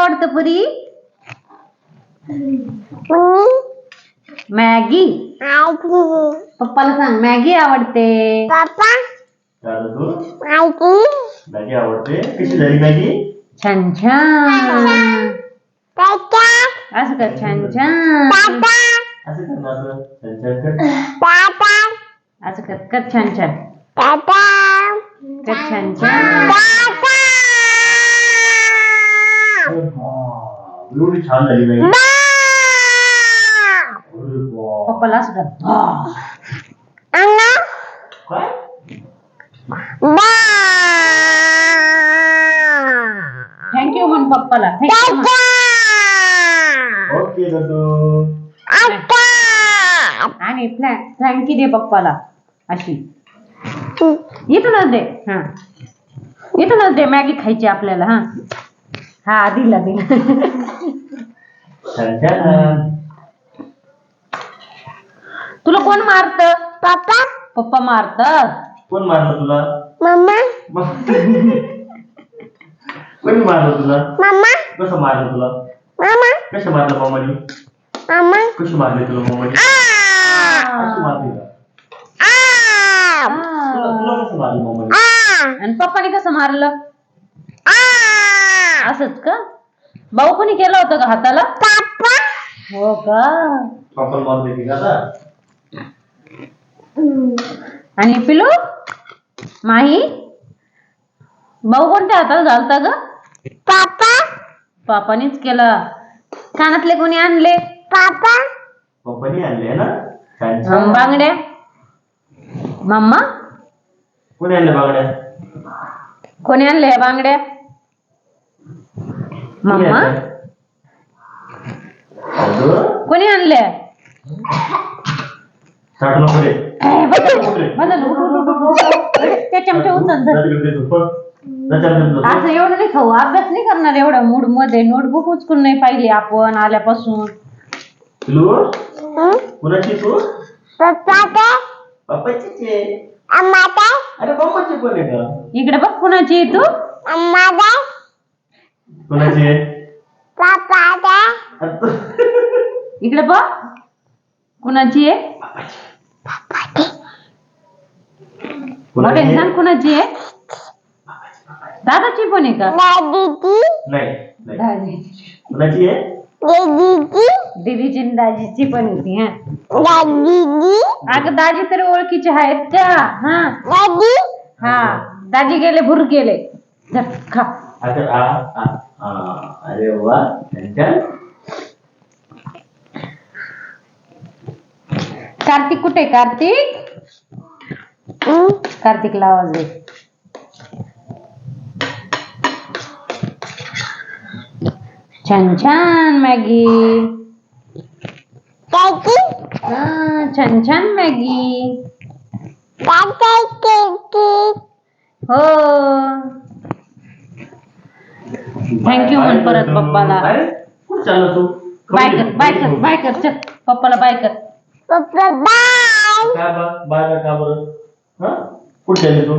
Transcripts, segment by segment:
आवडतं पुरी? मॅगी? पप्पाला सांग मॅगी आवडते? तू मॅगी। आवडते? कशी झाली मॅगी? छान छान। असं कर छान छान। असं कर ना असं. छान छान कर. असं कर कर छान छान। कर छान छान। एवढी छान झाली अरे वा. पप्पाला. काय थँक्यू म्हण पप्पाला थँक्यू म्हण ओके दादू आणि थँक्यू दे पप्पाला अशी इथूनच दे हा इथूनच दे मॅगी खायची आपल्याला हा हा दिला दिला छान छान तुला कोण मारत पप्पा मारत कोण मारलं तुला मग- कोणी मारलं तुला कसं मारलं तुला कसं मारलं मामाने कशी मारली तुला मामाने कशी मारली का तुला तुला कसं मारलं मामाने आणि पप्पाने कसं मारलं असंच का? भाऊ कोणी केलं होतं का हाताला? हो का? आणि पिलू? माही? भाऊ कोणत्या हाताला झालता ग? पापानीच केलं. कानातले कोणी आणले? पप्पानी आणले ना? हं, बांगड्या? मम्मा कोणी आणले बागड्या? कोणी आणले बांगड्या? मम्मा कोणी आणले. असं एवढं नाही खाऊ अभ्यास नाही करणार एवढ्या मूडमध्ये नोटबुक उचकून नाही पाहिली आपण आल्यापासून कुणाची तू अरे इकडे बघ कुणाची तू कुणाची? आहे इकडे बघ. कुणाची? आहे कुणाची? सांग? कुणाची? आहे दादाची पण आहे का? नाही. कुणाची आहे? दीदीची दाजीची पण होती हा. अगं दाजी तरी ओळखीचे आहेत का? हा. हा. दाजी गेले भूर गेले. खा. आता आ अरे वा छान छान कार्तिक कुठे कार्तिक कार्तिकला आवाज़ दे छान छान मॅगी हा, छान छान मॅगी हो Thank you म्हण परत पप्पाला. अरे, कुठं चालला तू? बाय कर बाय कर बाय कर चल. पप्पाला बाय कर. काय बा? बाय का बरं? हा? कुठे चालली तू?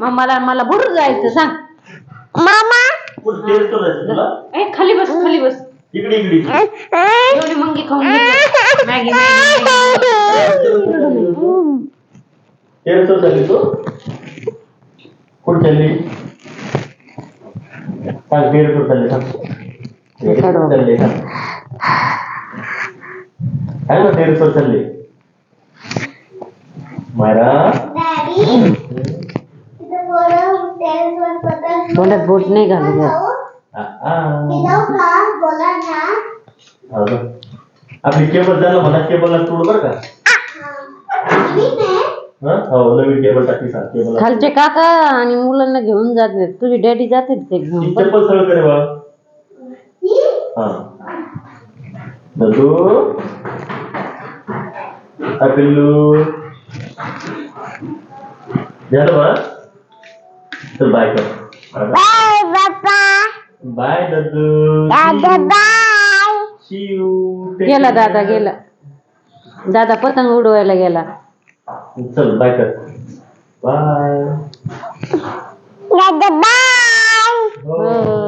मम्माला मला भूर जायचं सांग. कुठं तुला ए खाली बस खाली बस. इकडे इकडे. इकडे. एवढी मंगी खाऊन घेतली. मॅगी मॅगी टेस्ट चालली तू? कुठे चालली? सांग टेस्ट चालली सांग टेरेसवर चालली सांग सांग ना टेरेसवर चालली मायरा। तोंडात बोट नाही घालू गं. आ, आ. हो। का? आपली केबल झालं म्हणा केबलला तोड बरं का? हा? हो नवीन सांग खालचे काका आणि मुलांना घेऊन जाते तुझी डॅडी जाते ते घेऊन. चप्पल सरळ करे बा. हा. ददू हा पिल्लू. झालं बा. चल बाय कर. बाय ददू सी यू गेला दादा गेला. दादा पतंग उडवायला गेला. चल बाय कर बाय हो